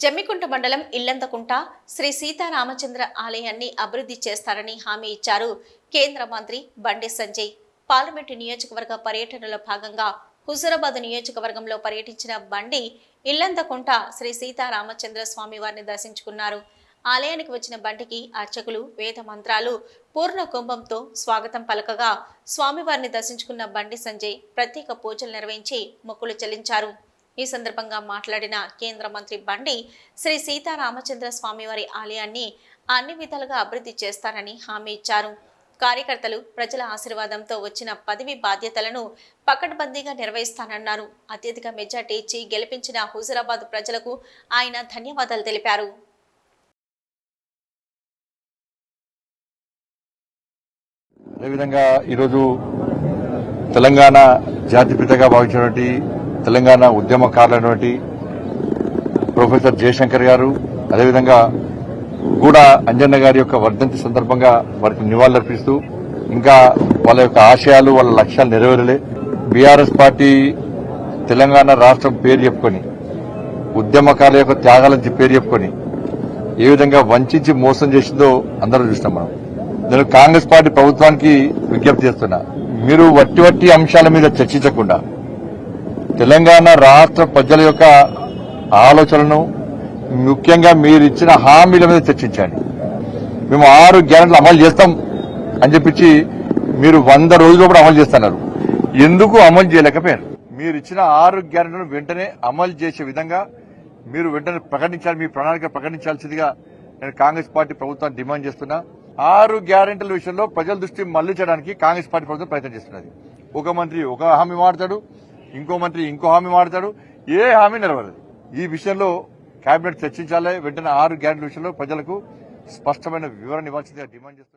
జమ్మికుంట మండలం ఇల్లందకుంట శ్రీ సీతారామచంద్ర ఆలయాన్ని అభివృద్ధి చేస్తారని హామీ ఇచ్చారు. కేంద్ర మంత్రి బండి సంజయ్ పార్లమెంటు నియోజకవర్గ పర్యటనలో భాగంగా హుజురాబాద్ నియోజకవర్గంలో పర్యటించిన బండి ఇల్లందకుంట శ్రీ సీతారామచంద్ర స్వామి వారిని దర్శించుకున్నారు. ఆలయానికి వచ్చిన బండికి అర్చకులు వేద మంత్రాలు పూర్ణ కుంభంతో స్వాగతం పలకగా స్వామివారిని దర్శించుకున్న బండి సంజయ్ ప్రత్యేక పూజలు నిర్వహించి మొక్కులు చెల్లించారు. ఈ సందర్భంగా మాట్లాడిన కేంద్ర మంత్రి బండి శ్రీ సీతారామచంద్ర స్వామివారి ఆలయాన్ని అన్ని విధాలుగా అభివృద్ధి చేస్తారని హామీ ఇచ్చారు. కార్యకర్తలు ప్రజల ఆశీర్వాదంతో వచ్చిన పదవి బాధ్యతలను పకడ్బందీగా నిర్వహిస్తానన్నారు. అత్యధిక మెజార్టీ ఇచ్చి గెలిపించిన హుజురాబాద్ ప్రజలకు ఆయన ధన్యవాదాలు తెలిపారు. అదేవిధంగా ఈరోజు తెలంగాణ జాతిపితగా భావించినటువంటి తెలంగాణ ఉద్యమకారులైనటువంటి ప్రొఫెసర్ జయశంకర్ గారు అదేవిధంగా గూడ అంజన్న గారి యొక్క వర్ధంతి సందర్భంగా వారికి నివాళులర్పిస్తూ ఇంకా వాళ్ళ యొక్క ఆశయాలు వాళ్ళ లక్ష్యాలు నెరవేరలే. బీఆర్ఎస్ పార్టీ తెలంగాణ రాష్ట్రం పేరు చెప్పుకొని ఉద్యమకారుల యొక్క త్యాగాలని పేరు చెప్పుకొని ఏ విధంగా వంచి మోసం చేసిందో అందరూ చూసినాం మనం. నేను కాంగ్రెస్ పార్టీ ప్రభుత్వానికి విజ్ఞప్తి చేస్తున్నా. మీరు వట్టి వట్టి అంశాల మీద చర్చించకుండా తెలంగాణ రాష్ట్ర ప్రజల యొక్క ఆలోచనలను ముఖ్యంగా మీరు ఇచ్చిన హామీల మీద చర్చించండి. మేము ఆరు గ్యారెంట్లు అమలు చేస్తాం అని చెప్పించి మీరు వంద రోజులు కూడా అమలు చేస్తున్నారు. ఎందుకు అమలు చేయలేకపోయారు? మీరు ఇచ్చిన ఆరు గ్యారెంట్లను వెంటనే అమలు చేసే విధంగా మీరు వెంటనే ప్రకటించాలి మీ ప్రణాళిక ప్రకటించాల్సిందిగా నేను కాంగ్రెస్ పార్టీ ప్రభుత్వాన్ని డిమాండ్ చేస్తున్నా. ఆరు గ్యారెంటీల విషయంలో ప్రజల దృష్టి మళ్ళించడానికి కాంగ్రెస్ పార్టీ ప్రభుత్వం ప్రయత్నం చేస్తున్నది. ఒక మంత్రి ఒక హామీ మాడతాడు ఇంకో మంత్రి ఇంకో హామీ మాడతాడు ఏ హామీ నెరవేరదు. ఈ విషయంలో కేబినెట్ చర్చించాలి. వెంటనే ఆరు గ్యారెంటీ విషయంలో ప్రజలకు స్పష్టమైన వివరణ ఇవ్వాల్సిందిగా డిమాండ్ చేస్తున్నారు